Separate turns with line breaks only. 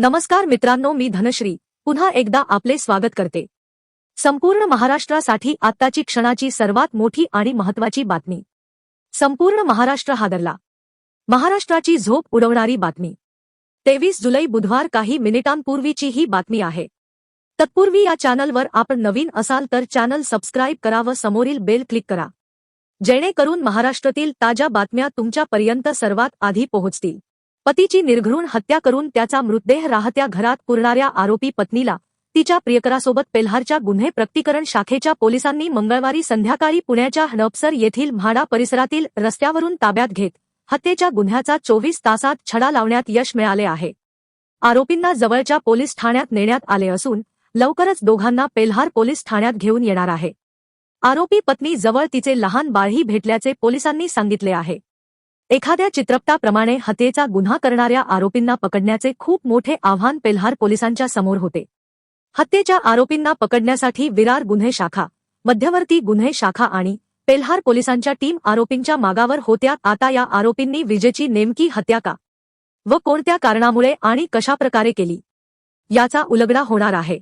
नमस्कार मित्रांनो मी धनश्री. पुन्हा एकदा आपले स्वागत करते. संपूर्ण महाराष्ट्रासाठी आत्ताची क्षणाची सर्वात मोठी आणि महत्वाची बातमी. संपूर्ण महाराष्ट्र हादरला. महाराष्ट्राची झोप उडवणारी बातमी. तेवीस जुलै बुधवार काही मिनिटांपूर्वीची ही बातमी आहे. तत्पूर्वी या चॅनलवर आपण नवीन असाल तर चॅनल सबस्क्राईब करा व समोरील बेल क्लिक करा. जेणेकरून महाराष्ट्रातील ताज्या बातम्या तुमच्यापर्यंत सर्वात आधी पोहोचतील. पतीची निर्घृण हत्या करून त्याचा मृतदेह राहत्या घरात पुरणाऱ्या आरोपी पत्नीला तिच्या प्रियकरासोबत पेल्हारच्या गुन्हे प्रक्तीकरण शाखेच्या पोलिसांनी मंगळवारी संध्याकाळी पुण्याच्या हडपसर येथील म्हाडा परिसरातील रस्त्यावरून ताब्यात घेत हत्येच्या गुन्ह्याचा चोवीस तासात छडा लावण्यात यश मिळाले आहे. आरोपींना जवळच्या पोलीस ठाण्यात नेण्यात आले असून लवकरच दोघांना पेल्हार पोलीस ठाण्यात घेऊन येणार आहे. आरोपी पत्नी जवळ तिचे लहान बाळही भेटल्याचे पोलिसांनी सांगितले आहे. एखाद्या चित्रपटाप्रमाणे हत्येचा गुन्हा करणाऱ्या आरोपींना पकडण्याचे खूप मोठे आव्हान पेल्हार पोलिसांच्या समोर होते. हत्येच्या आरोपींना पकडण्यासाठी विरार गुन्हे शाखा मध्यवर्ती गुन्हे शाखा आणि पेल्हार पोलिसांच्या टीम आरोपींच्या मागावर होत्या. आता या आरोपींनी विजेची नेमकी हत्या का व कोणत्या कारणामुळे आणि कशाप्रकारे केली? याचा उलगडा होणार आहे.